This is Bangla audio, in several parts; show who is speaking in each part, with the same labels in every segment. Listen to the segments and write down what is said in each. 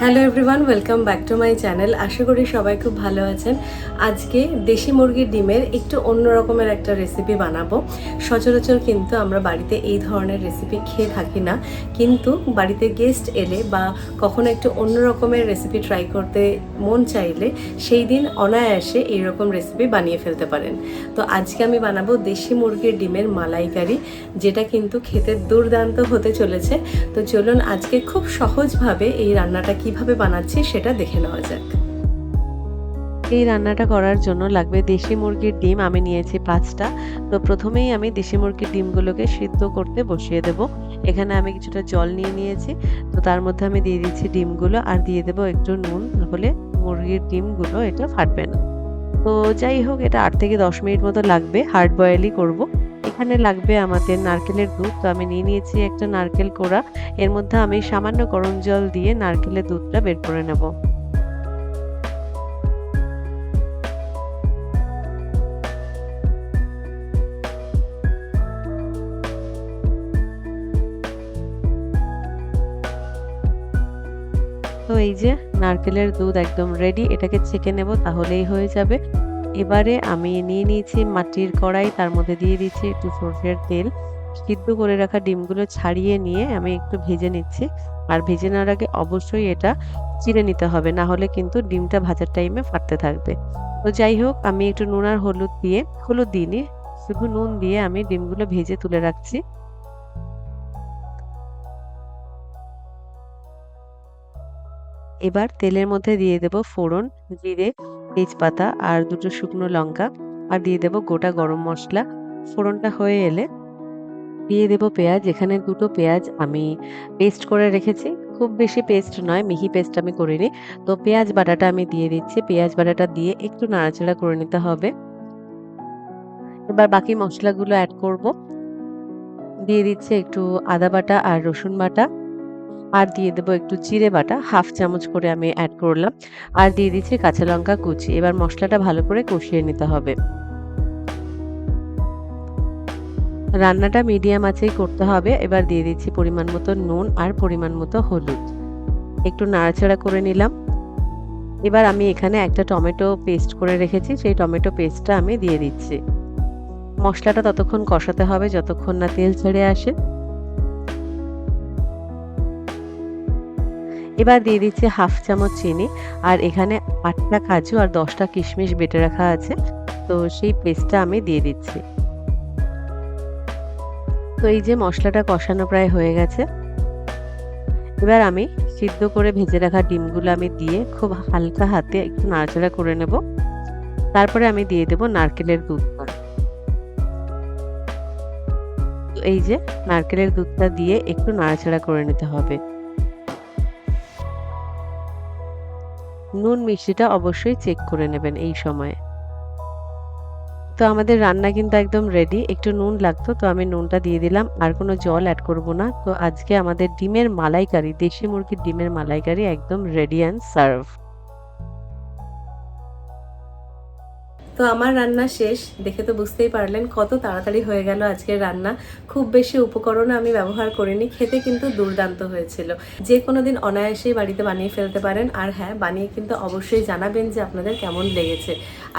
Speaker 1: Hello everyone welcome back to my channel আশা করি সবাই খুব ভালো আছেন। আজকে দেশি মুরগির ডিমের একটু অন্য রকমের একটা রেসিপি বানাবো। সচরাচর কিন্তু আমরা বাড়িতে এই ধরনের রেসিপি খেয়ে থাকি না। কিন্তু বাড়িতে গেস্ট এলে বা কখনো একটু অন্য রকমের রেসিপি ট্রাই করতে মন চাইলে সেই দিন অনায়াসে এইরকম রেসিপি বানিয়ে ফেলতে পারেন। তো আজকে আমি বানাবো দেশি মুরগির ডিমের মালাইকারি, যেটা কিন্তু খেতে দুর্দান্ত হতে চলেছে। তো চলুন আজকে খুব সহজভাবে এই রান্নাটা কীভাবে বানাচ্ছি সেটা দেখে নেওয়া যাক।
Speaker 2: এই রান্নাটা করার জন্য লাগবে দেশি মুরগির ডিম। আমি নিয়েছি পাঁচটা। তো প্রথমেই আমি দেশি মুরগির ডিমগুলোকে সিদ্ধ করতে বসিয়ে দেব। এখানে আমি কিছুটা জল নিয়ে নিয়েছি। তো তার মধ্যে আমি দিয়ে দিচ্ছি ডিমগুলো আর দিয়ে দেবো একটু নুন। তাহলে মুরগির ডিমগুলো এটা ফাটবে না। তো যাই হোক, এটা আট থেকে দশ মিনিট মতো লাগবে। হার্ড বয়েলই করব। এখানে লাগবে আমাদের নারকেলের দুধ। তো আমি নিয়ে নিয়েছি একটা নারকেল কোড়া। এর মধ্যে আমি সামান্য গরম জল দিয়ে নারকেলের দুধটা বের করে নেব। তো এই যে নারকেলের দুধ একদম রেডি এটাকে ছেঁকে নেব, তাহলেই হয়ে যাবে। এবারে আমি নিয়ে নিয়েছি মাটির কড়াই, তার মধ্যে দিয়ে দিচ্ছি একটু সর্ষের তেল। সিদ্ধ করে রাখা ডিমগুলো ছাড়িয়ে নিয়ে আমি একটু ভেজে নিচ্ছি। আর ভেজে নেওয়ার আগে অবশ্যই এটা চিড়ে নিতে হবে, না হলে কিন্তু ডিমটা ভাজার টাইমে ফাটতে থাকবে। তো যাই হোক, আমি একটু নুন আর হলুদ দিয়ে, হলুদ দিইনি, শুধু নুন দিয়ে আমি ডিমগুলো ভেজে তুলে রাখছি। এবার তেলের মধ্যে দিয়ে দেব ফোড়ন, জিরে, তেজপাতা আর দুটো শুকনো লঙ্কা আর দিয়ে দেব গোটা গরম মশলা। ফোড়নটা হয়ে এলে দিয়ে দেব পেঁয়াজ। এখানে দুটো পেঁয়াজ আমি পেস্ট করে রেখেছি। খুব বেশি পেস্ট নয়, মিহি পেস্ট আমি করিনি। তো পেঁয়াজ বাটাটা আমি দিয়ে দিচ্ছি। পেঁয়াজ বাটাটা দিয়ে একটু নাড়াচাড়া করে নিতে হবে। এবার বাকি মশলাগুলো অ্যাড করব। দিয়ে দিচ্ছে একটু আদা বাটা আর রসুন বাটা। আর দিয়ে দেবো একটু জিরে বাটা, হাফ চামচ করে আমি অ্যাড করলাম। আর দিয়ে দিচ্ছি কাঁচা লঙ্কা কুচি। এবার মশলাটা ভালো করে কষিয়ে নিতে হবে। রান্নাটা মিডিয়াম আঁচেই করতে হবে। এবার দিয়ে দিচ্ছি পরিমাণ মতো নুন আর পরিমাণ মতো হলুদ। একটু নাড়াচাড়া করে নিলাম। এবার আমি এখানে একটা টমেটো পেস্ট করে রেখেছি। সেই টমেটো পেস্টটা আমি দিয়ে দিচ্ছি। মশলাটা ততক্ষণ কষাতে হবে, যতক্ষণ না তেল ছেড়ে আসে। এবার দিয়ে দিচ্ছি হাফ চামচ চিনি, আর এখানে আটটা কাজু আর দশটা কিশমিশ বেটে রাখা আছে। তো সেই পেস্টটা আমি দিয়ে দিচ্ছি। তো এই যে মশলাটা কষানো প্রায় হয়ে গেছে। এবার আমি সিদ্ধ করে ভেজে রাখা ডিমগুলো আমি দিয়ে খুব হালকা হাতে একটু নাড়াচাড়া করে নেব। তারপরে আমি দিয়ে দেব নারকেলের দুধটা। এই যে নারকেলের দুধটা দিয়ে একটু নাড়াচাড়া করে নিতে হবে। নুন মিষ্টিটা অবশ্যই চেক করে নেবেন এই সময়ে। তো আমাদের রান্না কিন্তু একদম রেডি একটু নুন লাগতো, তো আমি নুনটা দিয়ে দিলাম, আর কোনো জল অ্যাড করব না। তো আজকে আমাদের ডিমের মালাইকারি, দেশি মুরগির ডিমের মালাইকারি একদম রেডি অ্যান্ড সার্ভ
Speaker 1: তো আমার রান্না শেষ। দেখে তো বুঝতেই পারলেন কত তাড়াতাড়ি হয়ে গেল আজকের রান্না। খুব বেশি উপকরণ আমি ব্যবহার করিনি, খেতে কিন্তু দুর্দান্ত হয়েছিল। যে কোনো দিন অনায়াসেই বাড়িতে বানিয়ে ফেলতে পারেন। আর হ্যাঁ বানিয়ে কিন্তু অবশ্যই জানাবেন যে আপনাদের কেমন লেগেছে।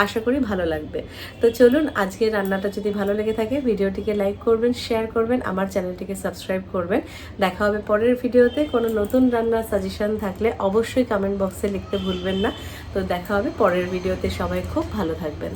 Speaker 1: আশা করি ভালো লাগবে। তো চলুন, আজকের রান্নাটা যদি ভালো লেগে থাকে, ভিডিওটিকে লাইক করবেন, শেয়ার করবেন, আমার চ্যানেলটিকে সাবস্ক্রাইব করবেন। দেখা হবে পরের ভিডিওতে। কোনো নতুন রান্নার সাজেশন থাকলে অবশ্যই কমেন্ট বক্সে লিখতে ভুলবেন না। তো দেখা হবে পরের ভিডিওতে। সবাই খুব ভালো থাকবেন।